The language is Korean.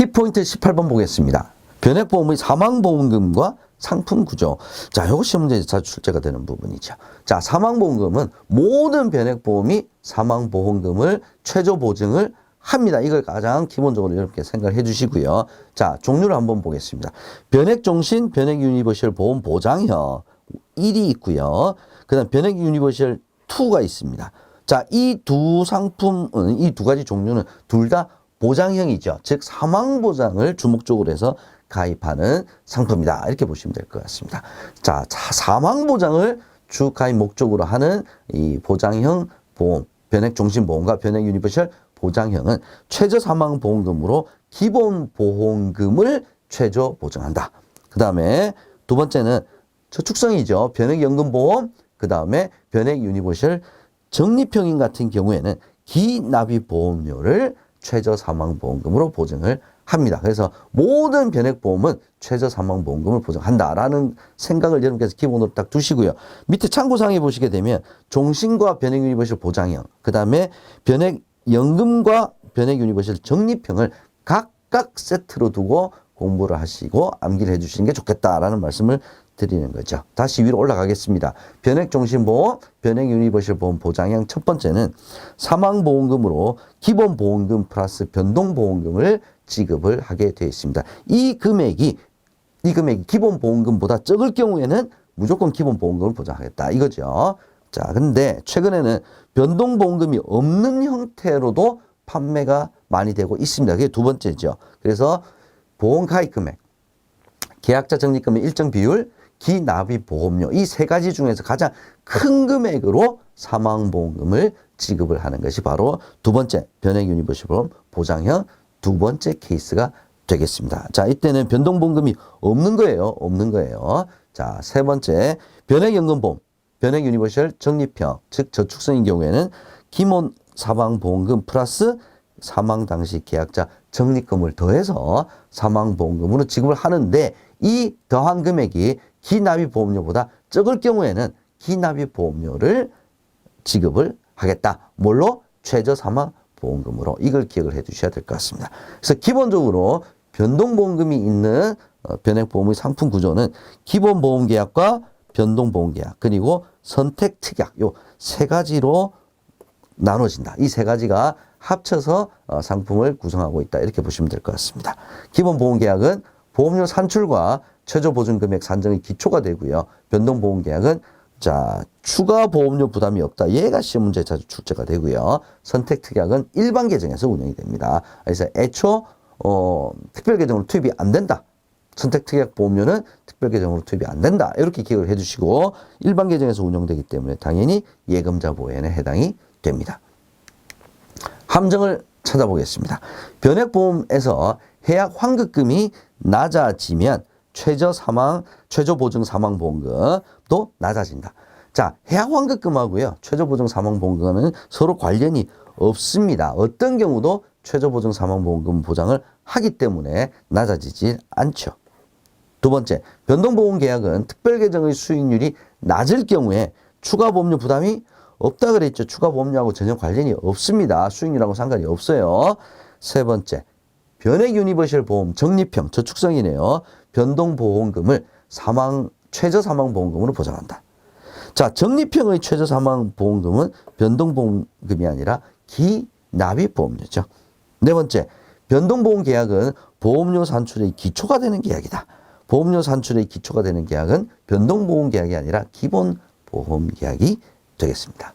키포인트 18번 보겠습니다. 변액보험의 사망보험금과 상품 구조. 자, 이것이 문제 자주 출제가 되는 부분이죠. 자, 사망보험금은 모든 변액보험이 사망보험금을 최저 보증을 합니다. 이걸 가장 기본적으로 이렇게 생각을 해 주시고요. 자, 종류를 한번 보겠습니다. 변액종신, 변액유니버셜 보험 보장형 1이 있고요. 그 다음 변액 유니버셜 2가 있습니다. 자, 이 두 상품은, 이 두 가지 종류는 둘 다 보장형이죠. 즉, 사망 보장을 주목적으로 해서 가입하는 상품이다. 이렇게 보시면 될 것 같습니다. 자, 자, 사망 보장을 주 가입 목적으로 하는 이 보장형 보험, 변액 종신 보험과 변액 유니버셜 보장형은 최저 사망 보험금으로 기본 보험금을 최저 보증한다. 그 다음에 두 번째는 저축성이죠. 변액 연금 보험, 그 다음에 변액 유니버셜 적립형인 같은 경우에는 기납입 보험료를 최저 사망보험금으로 보증을 합니다. 그래서 모든 변액보험은 최저 사망보험금을 보증한다라는 생각을 여러분께서 기본으로 딱 두시고요. 밑에 참고사항에 보시게 되면 종신과 변액 유니버셜 보장형, 그 다음에 변액 연금과 변액 유니버셜 적립형을 각각 세트로 두고 공부를 하시고 암기를 해주시는 게 좋겠다라는 말씀을 드리는 거죠. 다시 위로 올라가겠습니다. 변액종신보험, 변액유니버셜 보험 보장형 첫 번째는 사망보험금으로 기본보험금 플러스 변동보험금을 지급을 하게 되어 있습니다. 이 금액이 이 금액이 기본보험금보다 적을 경우에는 무조건 기본보험금을 보장하겠다 이거죠. 자, 근데 최근에는 변동보험금이 없는 형태로도 판매가 많이 되고 있습니다. 그게 두 번째죠. 그래서 보험가입 금액, 계약자 적립금의 일정 비율, 기납입 보험료 이 세 가지 중에서 가장 큰 금액으로 사망보험금을 지급을 하는 것이 바로 두 번째 변액 유니버셜 보험 보장형 두 번째 케이스가 되겠습니다. 자, 이때는 변동보험금이 없는 거예요. 없는 거예요. 자, 세 번째 변액연금보험 변액 유니버셜 적립형 즉 저축성인 경우에는 기본 사망보험금 플러스 사망 당시 계약자 적립금을 더해서 사망보험금으로 지급을 하는데 이 더한 금액이 기납입 보험료보다 적을 경우에는 기납입 보험료를 지급을 하겠다. 뭘로? 최저 사망 보험금으로 이걸 기억을 해 두셔야 될 것 같습니다. 그래서 기본적으로 변동보험금이 있는 어, 변액보험의 상품 구조는 기본보험계약과 변동보험계약 그리고 선택특약 요 세 가지로 나눠진다. 이 세 가지가 합쳐서 어, 상품을 구성하고 있다. 이렇게 보시면 될 것 같습니다. 기본 보험 계약은 보험료 산출과 최저 보증 금액 산정의 기초가 되고요. 변동 보험 계약은 자, 추가 보험료 부담이 없다. 얘가 시험 문제 자주 출제가 되고요. 선택 특약은 일반 계정에서 운영이 됩니다. 그래서 애초 어, 특별 계정으로 투입이 안 된다. 선택 특약 보험료는 특별 계정으로 투입이 안 된다. 이렇게 기억을 해 주시고 일반 계정에서 운영되기 때문에 당연히 예금자 보험에 해당이 됩니다. 함정을 찾아보겠습니다. 변액보험에서 해약 환급금이 낮아지면 최저 사망, 최저 보증 사망 보험금도 낮아진다. 자, 해약 환급금하고요. 최저 보증 사망 보험금은 서로 관련이 없습니다. 어떤 경우도 최저 보증 사망 보험금 보장을 하기 때문에 낮아지지 않죠. 두 번째, 변동보험 계약은 특별 계정의 수익률이 낮을 경우에 추가 보험료 부담이 없다 그랬죠. 추가 보험료하고 전혀 관련이 없습니다. 수익률하고 상관이 없어요. 세 번째, 변액 유니버셜 보험 적립형 저축성이네요. 변동 보험금을 사망 최저 사망 보험금으로 보장한다. 자, 적립형의 최저 사망 보험금은 변동 보험금이 아니라 기납입 보험료죠. 네 번째, 변동 보험 계약은 보험료 산출의 기초가 되는 계약이다. 보험료 산출의 기초가 되는 계약은 변동 보험 계약이 아니라 기본 보험 계약이 되겠습니다.